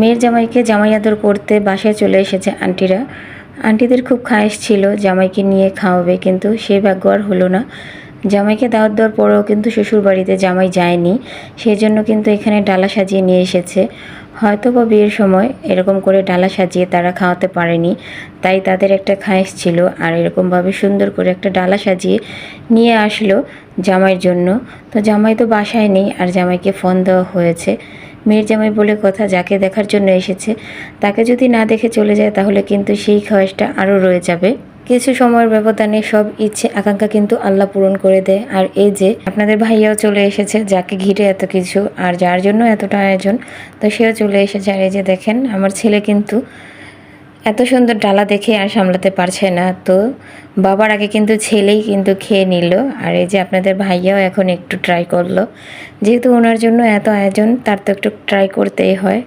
মেয়ের জামাইকে জামাই আদর করতে বাসায় চলে এসেছে আন্টিরা। আন্টিদের খুব খায়েশ ছিল, জামাইকে নিয়ে খাওয়াবে, কিন্তু সে ভাগ্য আর হলো না। জামাইকে দাওয়াত দেওয়ার পরেও কিন্তু শ্বশুর বাড়িতে জামাই যায়নি সেই জন্য কিন্তু এখানে ডালা সাজিয়ে নিয়ে এসেছে। হয়তো বা বিয়ের সময় এরকম করে ডালা সাজিয়ে তারা খাওয়াতে পারেনি, তাই তাদের একটা খায়েশ ছিল, আর এরকমভাবে সুন্দর করে একটা ডালা সাজিয়ে নিয়ে আসলো জামাইয়ের জন্য। তো জামাই তো বাসায় নেই, আর জামাইকে ফোন দেওয়া হয়েছে। মেয়ের জামাই বলে কথা যাকে দেখার জন্য এসেছে, তাকে যদি না দেখে চলে যায় তাহলে কিন্তু সেই খাওয়াসটা আরও রয়ে যাবে। কিছু সময়ের ব্যবধানে সব ইচ্ছে, আকাঙ্ক্ষা কিন্তু আল্লাহ পূরণ করে দেয়। আর এই যে আপনাদের ভাইয়াও চলে এসেছে, যাকে ঘিরে এত কিছু, আর যার জন্য এতটা আয়োজন, তো সেও চলে এসেছে। আর এই যে দেখেন, আমার ছেলে কিন্তু এত সুন্দর ডালা দেখে আর সামলাতে পারছে না। তো বাবার আগে কিন্তু ছেলেই কিন্তু খেয়ে নিল। আর এই যে আপনাদের ভাইয়াও এখন একটু ট্রাই করল। যেহেতু ওনার জন্য এত আয়োজন, তার তো একটু ট্রাই করতেই হয়।